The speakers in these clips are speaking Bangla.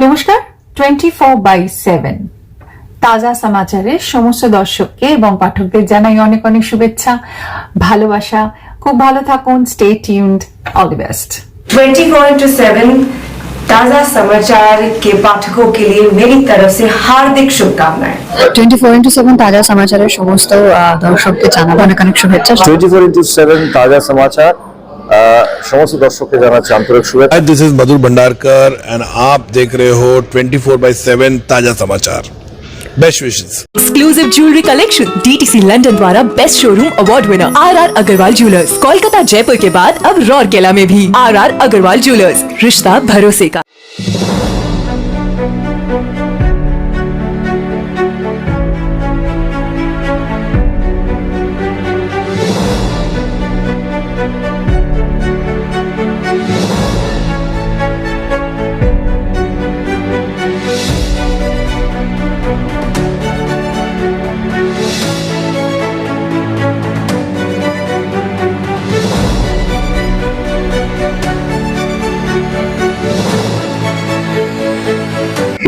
নমস্কার টোয়েন্টি ফোর বাই সেভেন তাজা সমাচারের সমস্ত দর্শককে এবং পাঠকদের জানাই অনেক অনেক শুভেচ্ছা ভালোবাসা খুব ভালো থাকুন stay tuned all the best 24 into seven ताज़ा समाचार के पाठकों के लिए मेरी तरफ से हार्दिक शुभकामनाएं টোয়েন্টি ফোর ইন্টু সেভেন তাজা সমাচারের সমস্ত আহ, দর্শকদের জানাবো অনেক অনেক শুভেচ্ছা টোয়েন্টি ফোর ইন্টু সেভেন তাজা समस्त दर्शक के जाना आंतरिक शुभेच्छा। This is Madhur Bhandarkar and आप देख रहे हो 24 फोर बाई सेवन ताज़ा समाचार। बेस्ट विशेष exclusive jewellery collection DTC London द्वारा best showroom award winner R R Agarwal jewellers Kolkata Jaipur के बाद अब रौरकेला में भी आर आर अग्रवाल ज्वेलर्स रिश्ता भरोसे का।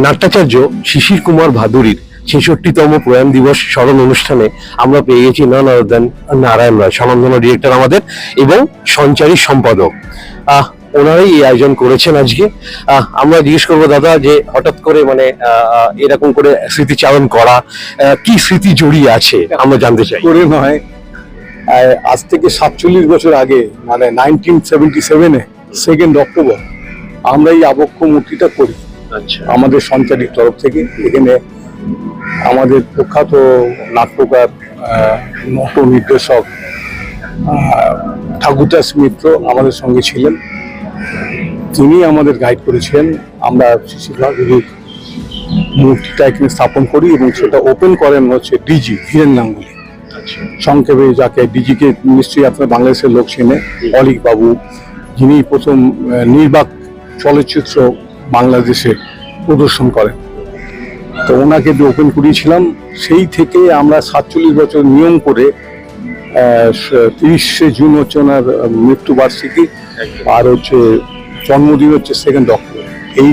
নাট্যাচার্য শিশির কুমার ভাদুরীর ছেষট্টিতম প্রয়াণ দিবস স্মরণ অনুষ্ঠানে আমরা পেয়ে গেছি নন নারায়ণ রায়, স্বনামধন্য ডিরেক্টর আমাদের এবং সঞ্চারী সম্পাদক। আহ, ওনারাই এই আয়োজন করেছেন আজকে। আমরা জিজ্ঞেস করব, দাদা, যে হঠাৎ করে মানে এরকম করে স্মৃতিচারণ করা কি স্মৃতি জড়িয়ে আছে? আমরা জানতে চাই। করে নয় আজ থেকে সাতচল্লিশ বছর আগে মানে নাইনটিন সেভেন্টি সেভেনে সেকেন্ড অক্টোবর আমরা এই আবক্ষ মূর্তিটা করি। আমাদের সঞ্চারিক তরফ থেকে এখানে আমাদের প্রখ্যাত নাট্যকার নট নির্দেশক ঠাকুরদাস মিত্র আমাদের সঙ্গে ছিলেন। তিনি আমাদের গাইড করেছিলেন। আমরা শিশিরগুলির মূর্তিটা এখানে স্থাপন করি এবং সেটা ওপেন করেন হচ্ছে ডিজি ধীরেন গাঙ্গুলি। সংক্ষেপে যাকে ডিজিকে নিশ্চয়ই আপনার বাংলাদেশের লোক চেনে অলিক বাবু। যিনি প্রথম নির্বাক চলচ্চিত্র বাংলাদেশে প্রদর্শন করেন তো ওনাকে যে ওপেন করিয়েছিলাম, সেই থেকে আমরা সাতচল্লিশ বছর নিয়ম করে তিরিশে জুন হচ্ছে ওনার মৃত্যুবার্ষিকী, আর হচ্ছে জন্মদিন হচ্ছে সেকেন্ড অক্টোবর এই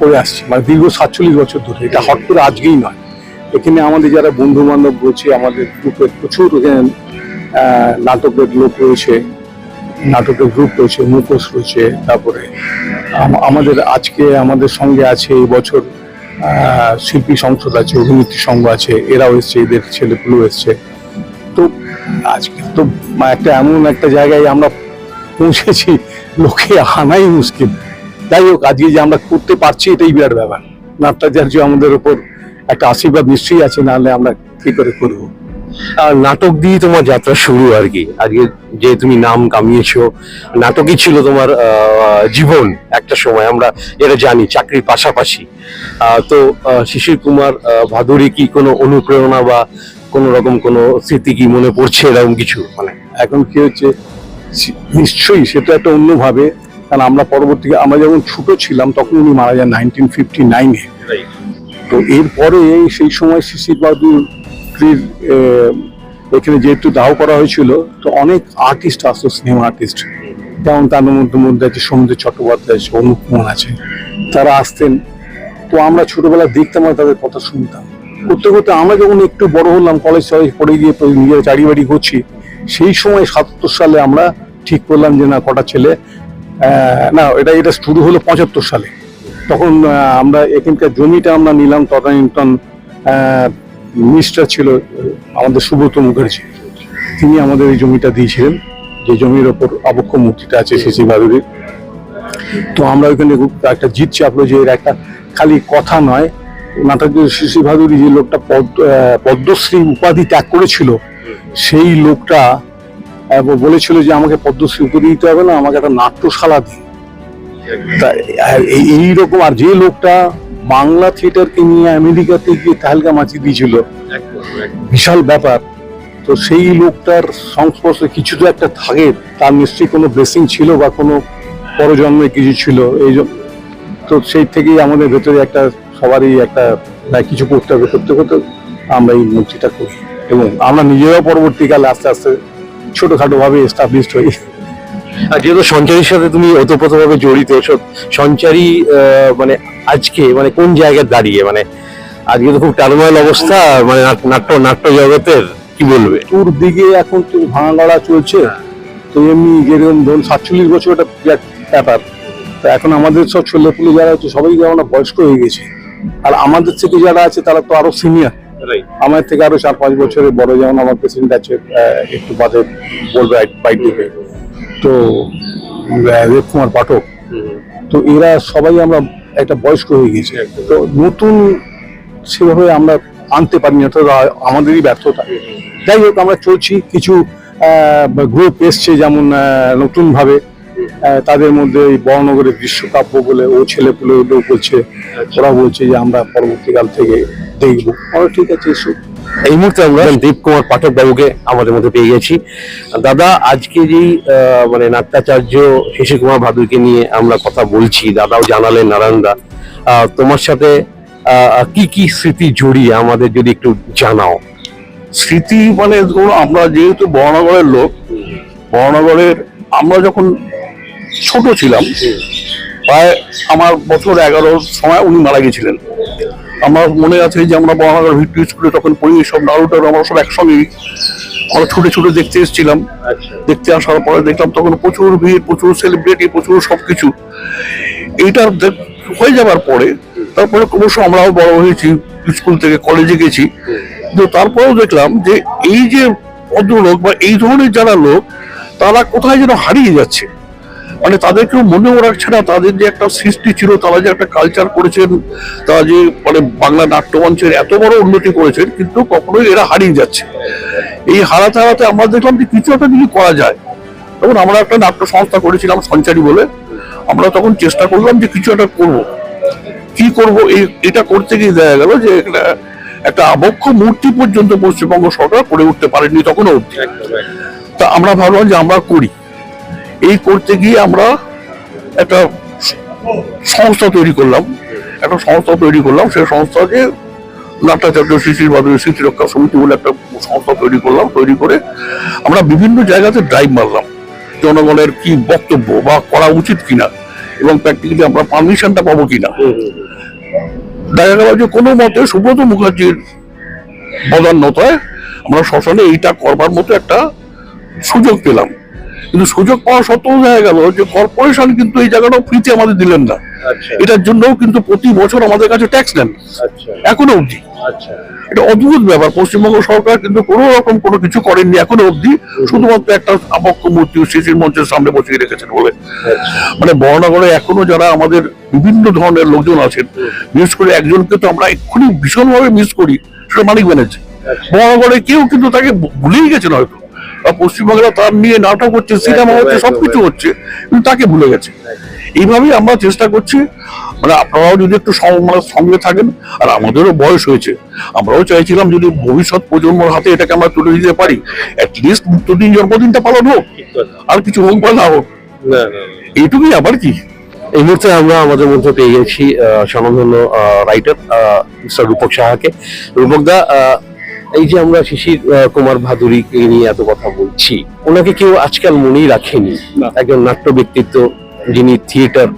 করে আসছি মানে দীর্ঘ সাতচল্লিশ বছর ধরে। এটা হট করে আজকেই নয়। এখানে আমাদের যারা বন্ধু বান্ধব রয়েছে, আমাদের গ্রুপের প্রচুর নাটকের লোক রয়েছে নাটকের গ্রুপ রয়েছে, মুখোশ রয়েছে, তারপরে আমাদের আজকে আমাদের সঙ্গে আছে এই বছর শিল্পী সংসদ আছে, অভিনেত্রী সংঘ আছে, এরাও এসছে, এদের ছেলেপুলো এসছে। তো আজকে তো একটা এমন একটা জায়গায় আমরা পৌঁছেছি, লোকে আনাই মুশকিল। যাই হোক, আজকে যে আমরা করতে পারছি এটাই বিরাট ব্যাপার। নাট্যাচার্য আমাদের উপর একটা আশীর্বাদ নিশ্চয়ই আছে, নাহলে আমরা কি করে করব? নাটক দিয়ে তোমার যাত্রা শুরু আর কি। আজকে যে তুমি নাম কামিয়েছো নাটকই ছিল তোমার জীবন একটা সময় আমরা এটা জানি চাকরির পাশাপাশি। তো শিশির কুমার ভাদুরী কি কোনো অনুপ্রেরণা বা কোনো রকম কোনো স্মৃতি কি মনে পড়ছে এরকম কিছু? মানে এখন কি হচ্ছে নিশ্চয়ই সেটা একটা অন্যভাবে কারণ আমরা পরবর্তীতে আমরা যখন ছোট ছিলাম তখন উনি মারা যান নাইনটিন ফিফটি নাইনে তো এরপরে সেই সময় শিশির বাহাদুরির আহ, এখানে যেহেতু দাহ করা হয়েছিল তো অনেক আর্টিস্ট আসতো সিনেমা আর্টিস্ট যেমন তার মধ্যে মধ্যে আছে সমুদ্র চট্টোপাধ্যায় আছে অনুপ কুমার আছে। তারা আসতেন। তো আমরা ছোটবেলা দেখতাম আর তাদের কথা শুনতাম। করতে করতে আমরা যখন একটু বড় হলাম কলেজ টলেজ পড়ে গিয়ে নিজের চারি বাড়ি করছি সেই সময় সাতাত্তর সালে আমরা ঠিক করলাম যে না কটা ছেলে না এটা এটা শুরু হলো পঁচাত্তর সালে। তখন আমরা এখানকার জমিটা আমরা নিলাম তদানীন্তন মিনিস্টার ছিল আমাদের সুব্রত মুখার্জি। তিনি আমাদের এই জমিটা দিয়েছিলেন, যে জমির ওপর আবক্ষ মূর্তিটা আছে শিশি বাদুরির তো আমরা ওইখানে একটা জিত চাপলো যে এর একটা খালি কথা নয়। নাটক শিশি ভাদুরী যে লোকটা পদ্ম পদ্মশ্রী উপাধি ত্যাগ করেছিল, সেই লোকটা বলেছিল যে আমাকে পদ্মশ্রী উপাধি দিতে হবে না, আমাকে একটা নাট্যশালা দিন। তা এই- এইরকম, আর যে লোকটা বাংলা থিয়েটারকে নিয়ে আমেরিকাতে গিয়ে তাহলকা মাছি দিয়েছিল। বিশাল ব্যাপার। তো সেই লোকটার সংস্পর্শে কিছু তো একটা থাকে। তার নিশ্চয়ই কোনো ব্লেসিং ছিল বা কোনো পরজন্মে কিছু ছিল। এই তো সেই থেকেই আমাদের ভেতরে একটা সবারই একটা কিছু করতে হবে, করতে করতে আমরা এই মূর্তিটা করি। এবং আমরা নিজেরাও পরবর্তীকালে আস্তে আস্তে ছোটখাটো ভাবে এস্টাবলিশড হই। আর যেহেতু সঞ্চারীর সাথে তুমি ওতপ্রোতভাবে জড়িত সঞ্চারী মানে আজকে মানে কোন জায়গায় দাঁড়িয়ে? মানে আজকে তো খুব টালমাল অবস্থা মানে নাট্য নাট্য জগতের কি বলবে? তোর দিকে এখন তো ভাঙা গড়া চলছে তো এমনি যেরকম ধরুন সাতচল্লিশ বছর একটা ব্যাপার। তো এখন আমাদের সব ছেলেপুলে যারা আছে সবাই যেমন বয়স্ক হয়ে গেছে। আর আমাদের থেকে যারা আছে তারা তো আরও সিনিয়র আমার থেকে আরও চার পাঁচ বছরের বড় যেমন আমার পেশেন্ট আছে একটু বাদে বলবে বাইক দিকে তো দেব কুমার পাঠক। তো এরা সবাই আমরা একটা বয়স্ক হয়ে গেছি তো নতুন সেভাবে আমরা আনতে পারিনি অর্থাৎ আমাদেরই ব্যর্থতা। যাই হোক আমরা চলছি। কিছু গ্রুপ এসছে যেমন নতুন ভাবে তাদের মধ্যে এই বর্ণগরের দৃশ্যকাব্য বলে ও ছেলে পুলে বলছে ওরা বলছে যে আমরা পরবর্তীকাল থেকে দেখব। আমরা ঠিক আছে এসো। এই মুহূর্তে আমরা দেব কুমার পাঠক বাবুকে আমাদের মধ্যে পেয়ে গেছি। দাদা আজকে যেই মানে নাট্যাচার্য শিশির কুমার ভাদুরকে নিয়ে আমরা কথা বলছি দাদাও জানালেন নারায়ণদা তোমার সাথে কি কি স্মৃতি জড়িয়ে আমাদের যদি একটু জানাও? স্মৃতি মানে ধরুন আমরা যেহেতু বর্ণগরের লোক বর্ণগরের আমরা যখন ছোট ছিলাম প্রায় আমার বছর এগারোর সময় উনি মারা গেছিলেন। আমার মনে আছে যে আমরা বর্ণগর ভিক্টোরি স্কুলে তখন পড়ি সব নারুটার আমরা সব একসঙ্গেই আমরা ছুটে ছুটে দেখতে এসেছিলাম। দেখতে আসার পরে দেখলাম তখন প্রচুর ভিড় প্রচুর সেলিব্রিটি প্রচুর সবকিছু। এইটার দেখ- হয়ে যাবার পরে তারপরে ক্রমশ আমরাও বড় হয়েছি স্কুল থেকে কলেজে গেছি। কিন্তু তারপরেও দেখলাম যে এই যে ভদ্রলোক বা এই ধরনের যারা লোক তারা কোথায় যেন হারিয়ে যাচ্ছে। মানে তাদেরকেও মনেও রাখছে না তাদের যে একটা সৃষ্টি ছিল তারা যে একটা কালচার করেছেন তারা যে মানে বাংলা নাট্যমঞ্চের এত বড় উন্নতি করেছেন কিন্তু কখনোই এরা হারিয়ে যাচ্ছে। এই হারাতে হারাতে আমরা দেখলাম যে কিছু একটা কিছু করা যায় তখন আমরা একটা নাট্য সংস্থা করেছিলাম সঞ্চারী বলে আমরা তখন চেষ্টা করলাম যে কিছু একটা করব। কি করব? এই এটা করতে গিয়ে দেখা গেল যে একটা একটা আবক্ষ মূর্তি পর্যন্ত পশ্চিমবঙ্গ সরকার করে উঠতে পারেনি তখন অবধি। তা আমরা ভাবলাম যে আমরা করি। এই করতে গিয়ে আমরা একটা সংস্থা তৈরি করলাম। একটা সংস্থা তৈরি করলাম। সেই সংস্থা যে নাট্যাচার্য শিশির বাদুরী স্মৃতি রক্ষা সমিতি বলে একটা সংস্থা তৈরি করলাম। তৈরি করে আমরা বিভিন্ন জায়গাতে ড্রাইভ মারলাম। জনগণের কি বক্তব্য বা করা উচিত কিনা এবং প্র্যাকটিক্যালি আমরা পারমিশনটা পাবো কিনা? দেখা গেল যে কোনো মতে সুব্রত মুখার্জির বদান্যতায় আমরা শ্মশানে এইটা করবার মতো একটা সুযোগ পেলাম। কিন্তু সুযোগ পাওয়া সত্ত্বেও দেখা গেল যে কর্পোরেশন কিন্তু এই জায়গাটাও ফ্রিতে আমাদের দিলেন না। এটার জন্যও কিন্তু প্রতি বছর আমাদের কাছে ট্যাক্স নেন। এখনও অবধি। এটা অদ্ভুত ব্যাপার। পশ্চিমবঙ্গ সরকার কিন্তু কোনো রকম কোনো কিছু করেননি এখনও অবধি। শুধুমাত্র একটা আবক্ষ মূর্তি শিশির মঞ্চের সামনে বসিয়ে রেখেছেন বলে। মানে বর্ণাগরে এখনও যারা আমাদের বিভিন্ন ধরনের লোকজন আছেন বিশেষ করে একজনকে তো আমরা এক্ষুনি ভীষণভাবে মিস করি সেটা মানিক ব্যানার্জি। বর্ণাগরে কেউ কিন্তু তাকে ভুলেই গেছেন হয়তো। বা পশ্চিমবঙ্গেরা তার নিয়ে নাটক হচ্ছে সিনেমা হচ্ছে সবকিছু হচ্ছে কিন্তু তাকে ভুলে গেছে। এইভাবেই আমরা চেষ্টা করছি মানে আপনারাও যদি একটু মানে সঙ্গে থাকেন আর আমাদেরও বয়স হয়েছে। আমরাও চাইছিলাম যদি ভবিষ্যৎ প্রজন্মর হাতে এটাকে আমরা তুলে দিতে পারি অ্যাটলিস্ট মৃত্যুদিন জন্মদিনটা পালন হোক আর কিছু হোক বা না হোক। এইটুকুই আবার কি? এই মুহূর্তে আমরা আমাদের মধ্যে পেয়ে গেছি আহ, স্বনামধন্য রাইটার মিস্টার রূপক সাহাকে। রূপক দা আহ, এই যে আমরা শিশির কুমার ভাদুরীকে নিয়ে এত কথা বলছি ওনাকে কেউ আজকাল মনেই রাখেনি। একজন নাট্য ব্যক্তিত্ব যিনি থিয়েটার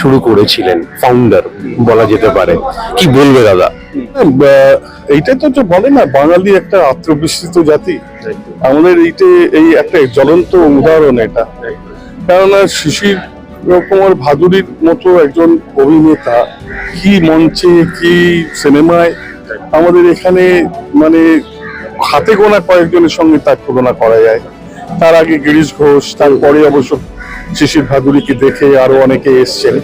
শুরু করেছিলেন ফাউন্ডার বলা যেতে পারে। কি বলবে দাদা? এইটা তো তো বলে না বাঙালি একটা আত্মবিস্তৃত জাতি। আমাদের এইটা এই একটা জ্বলন্ত উদাহরণ এটা। কেননা শিশির কুমার ভাদুরীর মতো একজন অভিনেতা কি মঞ্চে কি সিনেমায় আমাদের এখানে মানে হাতে গোনা কয়েকজনের সঙ্গে তার তুলনা করা যায়। তার আগে গিরিশ ঘোষ, তারপরে অবশ্য শিশির ভাদুরীকে দেখে আরও অনেকে এসছেন।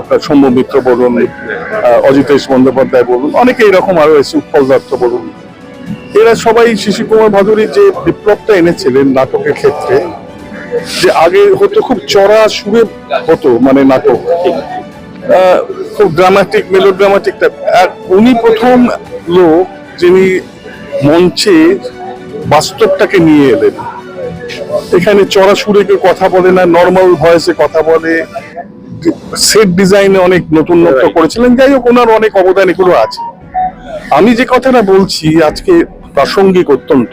আপনার সৌম্য মিত্র বলুন অজিতেশ বন্দ্যোপাধ্যায় বলুন, অনেকে এরকম আরও এসে উৎপল দত্ত বলুন। এরা সবাই শিশির কুমার ভাদুরী যে বিপ্লবটা এনেছিলেন নাটকের ক্ষেত্রে, যে আগে হতো, খুব চড়া সুরে হতো মানে নাটক। খুব ড্রামাটিক মেলো ড্রামাটিক আর উনি প্রথম লোক যিনি মঞ্চে বাস্তবটাকে নিয়ে এলেন। এখানে চড়া সুরে কেউ কথা বলে না নর্মাল ভয়েসে কথা বলে। সেট ডিজাইনে অনেক নতুন নতুনত্ব করেছিলেন। যাই হোক ওনার অনেক অবদান এগুলো আছে। আমি যে কথাটা বলছি আজকে প্রাসঙ্গিক অত্যন্ত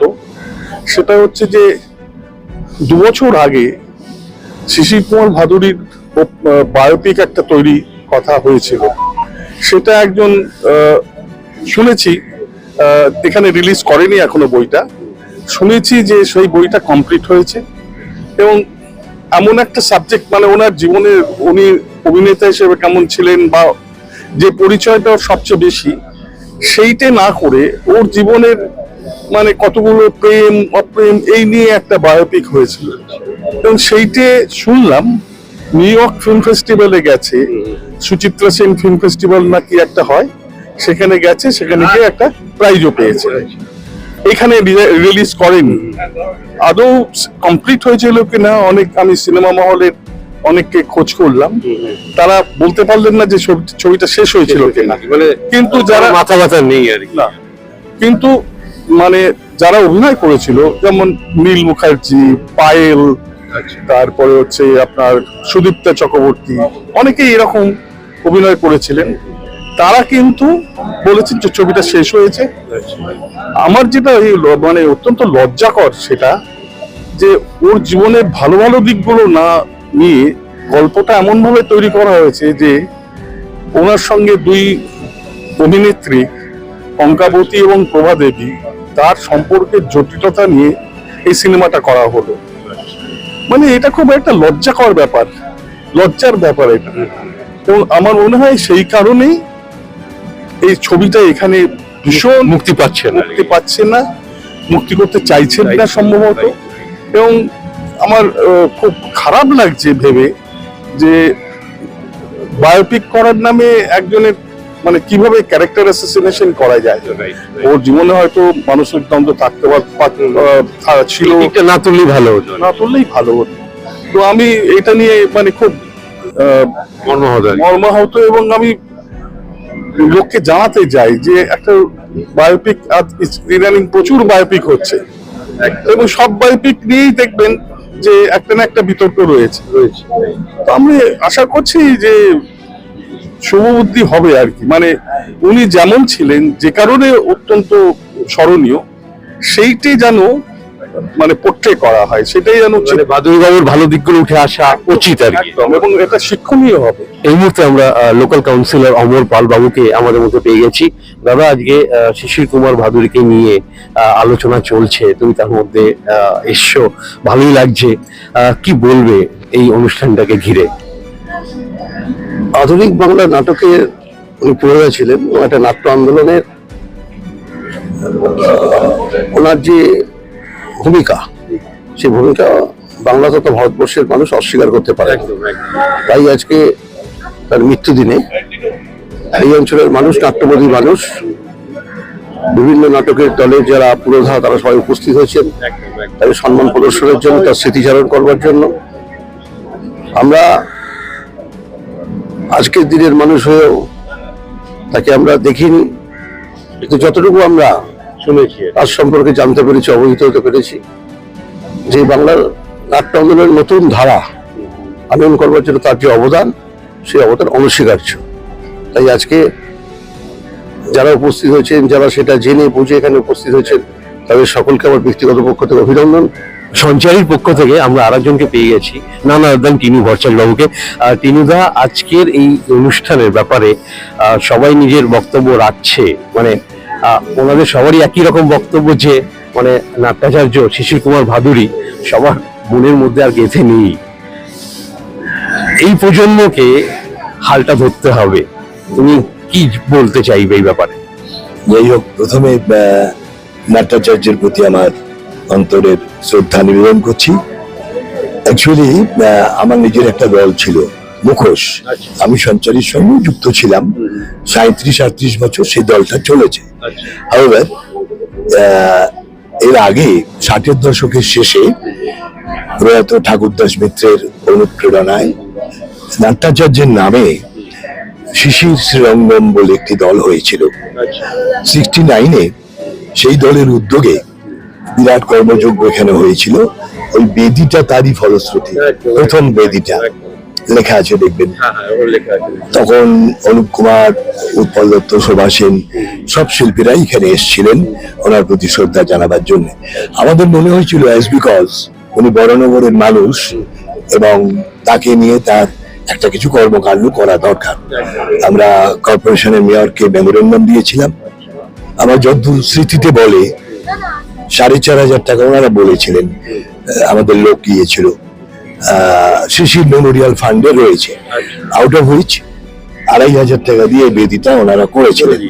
সেটা হচ্ছে যে দু বছর আগে শিশির কুমার ভাদুরীর বায়োপিক একটা তৈরি কথা হয়েছিল। সেটা একজন শুনেছি এখানে রিলিজ করেনি এখনও বইটা। শুনেছি যে সেই বইটা কমপ্লিট হয়েছে এবং এমন একটা সাবজেক্ট মানে ওনার জীবনের, উনি অভিনেতা হিসেবে কেমন ছিলেন বা যে পরিচয়টা সবচেয়ে বেশি, সেইটা না করে ওর জীবনের মানে কতগুলো প্রেম, অপ্রেম, এই নিয়ে একটা বায়োপিক হয়েছিল। এবং সেইটে শুনলাম নিউ ইয়র্ক ফিল্ম ফেস্টিভ্যালে গেছে। সুচিত্রা সেন ফিল্ম ফেস্টিভ্যাল নাকি একটা হয়। সেখানে গেছে সেখানে গিয়ে একটা প্রাইজও পেয়েছে। এখানে রিলিজ করেনি। আদৌ কমপ্লিট হয়েছিল কিনা অনেক আমি সিনেমা মহলের অনেককে খোঁজ করলাম। তারা বলতে পারলেন না যে ছবি- ছবিটা শেষ হয়েছিল কিনা। মানে কিন্তু যারা মাথা ব্যথা নেই আর না। কিন্তু মানে যারা অভিনয় করেছিল যেমন নীল মুখার্জি পায়েল তারপরে হচ্ছে আপনার সুদীপ্তা চক্রবর্তী। অনেকেই এরকম অভিনয় করেছিলেন। তারা কিন্তু বলেছেন যে ছবিটা শেষ হয়েছে। আমার যেটা এই মানে অত্যন্ত লজ্জাকর সেটা যে ওর জীবনের ভালো ভালো দিকগুলো না নিয়ে গল্পটা এমন ভাবে তৈরি করা হয়েছে যে ওনার সঙ্গে দুই অভিনেত্রী, অঙ্কাবতী এবং প্রভা দেবী, তার সম্পর্কের জটিলতা নিয়ে এই সিনেমাটা করা হলো। মানে এটা খুব একটা লজ্জাকর ব্যাপার লজ্জার ব্যাপার এটা। এবং আমার মনে হয় সেই কারণেই এই ছবিটা এখানে ভীষণ মুক্তি পাচ্ছে না। মুক্তি পাচ্ছে না মুক্তি করতে চাইছেন না সম্ভবত। এবং আমার খুব খারাপ লাগছে ভেবে যে বায়োপিক করার নামে একজনের মানে কীভাবে ক্যারেক্টার অ্যাসোসিনেশন করা যায়? ওর জীবনে হয়তো মানসিক দ্বন্দ্ব থাকতে ছিল। না তুললেই ভালো হতো। না তুললেই ভালো হতো। তো আমি এটা নিয়ে মানে খুব মর্মাহত মর্মাহত এবং আমি লোককে জানাতে যাই যে একটা বায়োপিক ইদানিং প্রচুর বায়োপিক হচ্ছে। এবং সব বায়োপিক নিয়েই দেখবেন যে একটা না একটা বিতর্ক রয়েছে। তো আমি আশা করছি যে শুভবুদ্ধি হবে আর কি। মানে উনি যেমন ছিলেন যে কারণে অত্যন্ত স্মরণীয় সেইটি যেন মানে পোট্রে করা হয় সেটাই যেন মানে বাদুড়ি বাবুর ভালো দিকগুলো উঠে আসা উচিত আর কি। এবং এটা শিক্ষণীয় হবে। এই মুহূর্তে আমরা লোকাল কাউন্সিলর অমর পাল বাবুকে আমাদের মধ্যে পেয়ে গেছি। দাদা আজকে শিশির কুমার ভাদুরীকে নিয়ে আলোচনা চলছে। তুমি তার মধ্যে এসছো। ভালোই লাগছে। কি বলবে এই অনুষ্ঠানটাকে ঘিরে? আধুনিক বাংলা নাটকে উনি পুরোনো ছিলেন। একটা নাট্য আন্দোলনের ওনার যে ভূমিকা সেই ভূমিকা বাংলা তথা ভারতবর্ষের মানুষ অস্বীকার করতে পারে। তাই আজকে তার মৃত্যুদিনে এই অঞ্চলের মানুষ নাট্যবাদী মানুষ বিভিন্ন নাটকের দলের যারা পুরোধা তারা সবাই উপস্থিত হয়েছেন। তাদের সম্মান প্রদর্শনের জন্য তার স্মৃতিচারণ করবার জন্য। আমরা আজকের দিনের মানুষ হয়েও তাকে আমরা দেখিনি। কিন্তু যতটুকু আমরা শুনেছি। তার সম্পর্কে জানতে পেরেছি অবহিত হতে পেরেছি যে বাংলার নাট্য আন্দোলনের নতুন ধারা আনয়ন করবার জন্য তার যে অবদান সেই অবদান অনস্বীকার্য। তাই আজকে যারা উপস্থিত হয়েছেন যারা সেটা জেনে বুঝে এখানে উপস্থিত হয়েছেন তাদের সকলকে আমার ব্যক্তিগত পক্ষ থেকে অভিনন্দন। সঞ্চারীর পক্ষ থেকে আমরা আরেকজনকে পেয়ে গেছি, নানা একদম টিনু ভরচাল বাবুকে টিনুদা, আজকের এই অনুষ্ঠানের ব্যাপারে সবাই নিজের বক্তব্য রাখছে। মানে ওনাদের সবারই একই রকম বক্তব্য যে মানে নাট্যাচার্য শিশির কুমার ভাদুরী সবার মনের মধ্যে আর গেঁথে নেই। এই প্রজন্মকে হালটা ধরতে হবে। তুমি কি বলতে চাইবে এই ব্যাপারে? যাই হোক, প্রথমে নাট্যাচার্যের প্রতি আমার অন্তরের শ্রদ্ধা নিবেদন করছি। অ্যাকচুয়ালি আমার নিজের একটা দল ছিল মুখোশ। আমি সঞ্চারীর সঙ্গে যুক্ত ছিলাম। সাঁত্রিশ আটত্রিশ বছর সেই দলটা চলেছে। হাওয়েভার এর আগে ষাটের দশকের শেষে প্রয়াত ঠাকুরদাস মিত্রের অনুপ্রেরণায় নাট্যাচার্যের নামে শিশির শ্রীরঙ্গম বলে একটি দল হয়েছিল। সিক্সটি নাইনে সেই দলের উদ্যোগে বিরাট কর্মযজ্ঞ এখানে হয়েছিল। ওই বেদিটা তারই ফলশ্রুতি প্রথম বেদিটা। লেখা আছে দেখবেন। তখন অনুপ কুমার উৎপল দত্ত শোভা সেন সব শিল্পীরাই এখানে এসেছিলেন ওনার প্রতি শ্রদ্ধা জানাবার জন্য। আমাদের মনে হয়েছিল অ্যাজ বিকজ উনি বড়নগরের মানুষ এবং তাকে নিয়ে তার একটা কিছু কর্মকাণ্ড করা দরকার। আমরা কর্পোরেশনের মেয়রকে মেমোরেন্ডাম দিয়েছিলাম। আমার যদ্দূর স্মৃতিতে বলে সাড়ে চার হাজার টাকা ওনারা বলেছিলেন আমাদের লোক গিয়েছিল। শিশির মেমোরিয়াল ফান্ডে রয়েছে। আউট অফ হুইচ আড়াই হাজার টাকা দিয়ে বেদিটা ওনারা করেছিলেন।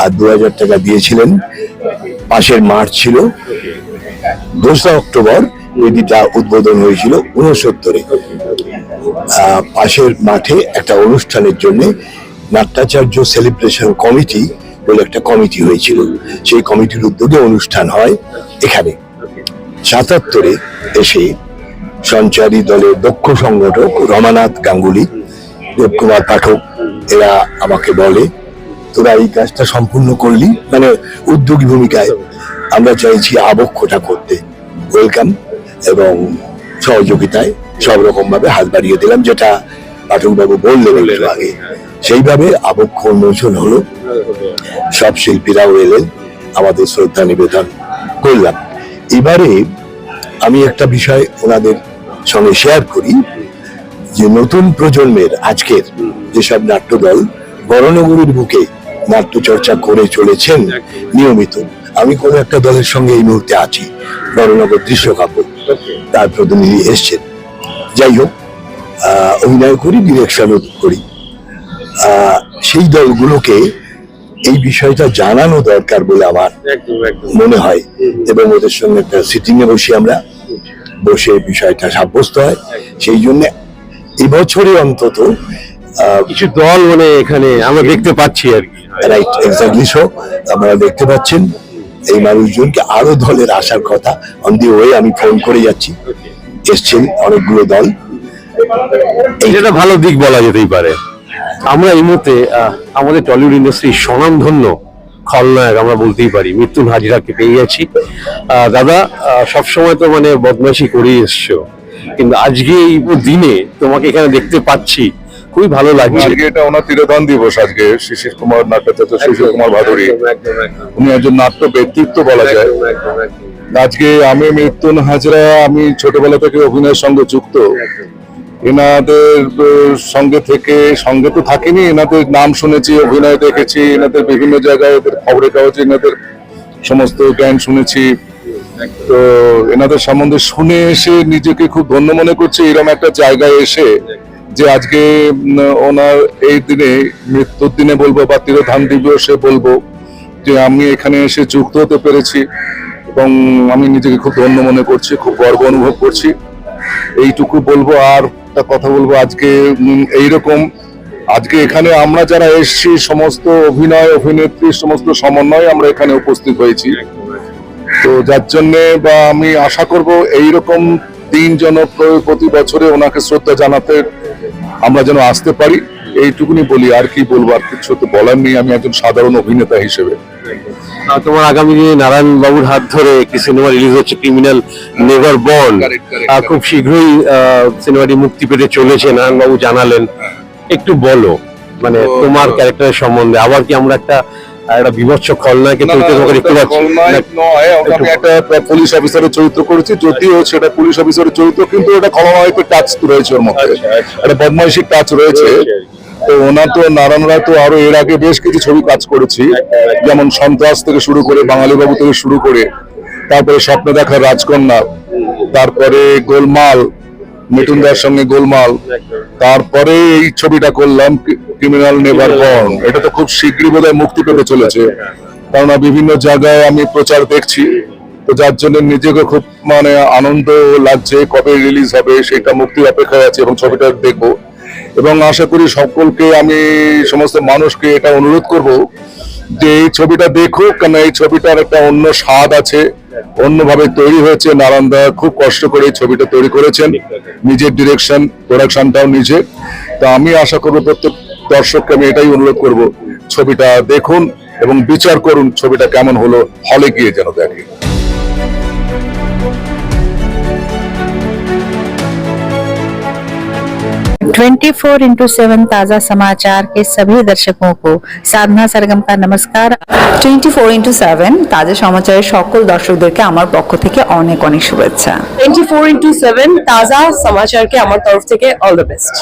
আর দু হাজার টাকা দিয়েছিলেন, পাশের মাঠ ছিল। দোসরা অক্টোবর বেদিটা উদ্বোধন হয়েছিল উনসত্তরে পাশের মাঠে একটা অনুষ্ঠানের জন্য নাট্যাচার্য সেলিব্রেশন কমিটি বলে একটা কমিটি হয়েছিল। সেই কমিটির উদ্যোগে অনুষ্ঠান হয় এখানে। সাতাত্তরে এসে সঞ্চারী দলের দক্ষ সংগঠক রমানাথ গাঙ্গুলি, দেবকুমার পাঠক, এরা আমাকে বলে, তোরা এই কাজটা সম্পূর্ণ করলি? মানে উদ্যোগী ভূমিকায় আমরা চাইছি আবক্ষটা করতে। ওয়েলকাম এবং সহযোগিতায় সব রকম ভাবে হাত বাড়িয়ে দিলাম, যেটা পাঠকবাবু বললেন আগে। সেইভাবে আবক্ষ উন্মোচন হলো। সব শিল্পীরাও এলেন, আমাদের শ্রদ্ধা নিবেদন করলাম। এবারে আমি একটা বিষয় ওনাদের সঙ্গে শেয়ার করি, যে নতুন প্রজন্মের আজকের যেসব নাট্যদল বরণগুরুর বুকে নাট্য চর্চা করে চলেছেন নিয়মিত, আমি কোনো একটা দলের সঙ্গে এই মুহূর্তে আছি, বরণগর দৃশ্যকাব্য তার প্রতিনিধি এসছেন। যাই হোক অভিনয় করি ডিরেকশন করি। সেই দলগুলোকে এই বিষয়টা জানানো দরকার বলে আমার মনে হয়। এবং ওদের সঙ্গে একটা সিটিং এ বসি আমরা বসে বিষয়টা সাব্যস্ত হয়। সেই জন্য এবছরে অন্তত কিছু দল মানে এখানে আমরা দেখতে পাচ্ছি আর কি। রাইট এক্স্যাক্টলি সো আপনারা দেখতে পাচ্ছেন এই মানুষজনকে আরও দলের আসার কথা। অন দি ওয়ে আমি ফোন করে যাচ্ছি। এসছেন অনেকগুলো দল। এটা ভালো দিক বলা যেতেই পারে। আমরা এই মুহূর্তে আমাদের টলিউড ইন্ডাস্ট্রির স্বনামধন্য খলনায়ক আমরা বলতেই পারি মৃত্যুন হাজিরাকে পেয়ে গেছি। দাদা সবসময় তো মানে বদমাইশি করে এসছো কিন্তু আজকে এই দিনে তোমাকে এখানে দেখতে পাচ্ছি খুবই ভালো লাগছে। আজকে এটা ওনার তিরোধান দিবস আজকে শিশির কুমার নাট্যাচার্য শিশির কুমার ভাদুরী। উনি একজন নাট্য ব্যক্তিত্ব বলা যায়। আজকে আমি মৃত্যুন হাজরা আমি ছোটবেলা থেকে অভিনয়ের সঙ্গে যুক্ত। এনাদের সঙ্গে থেকে, সঙ্গে তো থাকিনি, এনাদের নাম শুনেছি, অভিনয় দেখেছি, এনাদের বিভিন্ন জায়গায় এদের খবরের কাগজে এনাদের সমস্ত জ্ঞান শুনেছি। তো এনাদের সম্বন্ধে শুনে এসে নিজেকে খুব ধন্য মনে করছি এরকম একটা জায়গায় এসে যে আজকে ওনার এই দিনে, মৃত্যুর দিনে বলব বা তিরোধান দিবসে বলব যে আমি এখানে এসে যুক্ত হতে পেরেছি এবং আমি নিজেকে খুব ধন্য মনে করছি, খুব গর্ব অনুভব করছি। এইটুকু বলব আর একটা কথা বলব আজকে এইরকম। আজকে এখানে আমরা যারা এসেছি, সমস্ত অভিনয়, অভিনেত্রী, সমস্ত সমন্বয় আমরা এখানে উপস্থিত হয়েছি। তো যার জন্য বা আমি আশা করব এইরকম দিন যেন প্রতি বছরে ওনাকে শ্রদ্ধা জানাতে আমরা যেন আসতে পারি। এইটুকুনি বলি, আর কি বলব, আর কিছু তো বলার নেই। আমি একজন সাধারণ অভিনেতা হিসেবে। তোমার আগামী দিনে নারায়ণ বাবুর হাত ধরে একটি সিনেমা রিলিজ হচ্ছে ক্রিমিনাল নেভার correct, খুব শীঘ্রই সিনেমাটি মুক্তি পেতে চলেছে। নারায়ণ বাবু জানালেন একটু বলো মানে তোমার ক্যারেক্টারের সম্বন্ধে। আবার কি আমরা একটা একটা বিভৎস খলনায়কে না, না, তৈরি করে দেখতে পাচ্ছি খলনায়ক নয়, ওটা একটা পুলিশ অফিসারের চরিত্র করেছি যদিও সেটা পুলিশ অফিসারের চরিত্র কিন্তু এটা খলনায়কের টাচ রয়েছে ওর মধ্যে। একটা বদমাইশিক টাচ রয়েছে। তো ওনার তো নারায়ণ রায় তো আরও এর আগে বেশ কিছু ছবি কাজ করেছি। যেমন সন্ত্রাস থেকে শুরু করে বাঙালি বাবু থেকে শুরু করে তারপরে স্বপ্ন দেখার রাজকন্যা তারপরে গোলমাল মিঠুনদার সঙ্গে গোলমাল তারপরে এই ছবিটা করলাম ক্রিমিনাল নেভার বর্ন এটা তো খুব শীঘ্রই বোধহয় মুক্তি পেতে চলেছে। কেননা বিভিন্ন জায়গায় আমি প্রচার দেখছি তো যার জন্য নিজেকে খুব মানে আনন্দ লাগছে কবে রিলিজ হবে সেটা মুক্তির অপেক্ষায় আছে এবং ছবিটা দেখব। এবং আশা করি সকলকে আমি সমস্ত মানুষকে এটা অনুরোধ করব যে এই ছবিটা দেখুক, কেন এই ছবিটার একটা অন্য স্বাদ আছে, অন্যভাবে তৈরি হয়েছে। নারায়ণদা খুব কষ্ট করে এই ছবিটা তৈরি করেছেন। নিজের ডিরেকশন প্রোডাকশনটাও নিজে। তা আমি আশা করব প্রত্যেক দর্শককে আমি এটাই অনুরোধ করব, ছবিটা দেখুন এবং বিচার করুন ছবিটা কেমন হলো হলে গিয়ে যেন দেখে। ट्वेंटी फोर इंटू सेवन ताजा समाचार के सभी दर्शकों को साधना सरगम का नमस्कार টোয়েন্টি ফোর ইন্টু সেভেন তাজা সমাচারের সকল দর্শকদেরকে আমার পক্ষ থেকে অনেক অনেক শুভেচ্ছা টোয়েন্টি ফোর ইন্টু সেভেন তাজা সমাচারকে আমার তরফ থেকে অল দ্য বেস্ট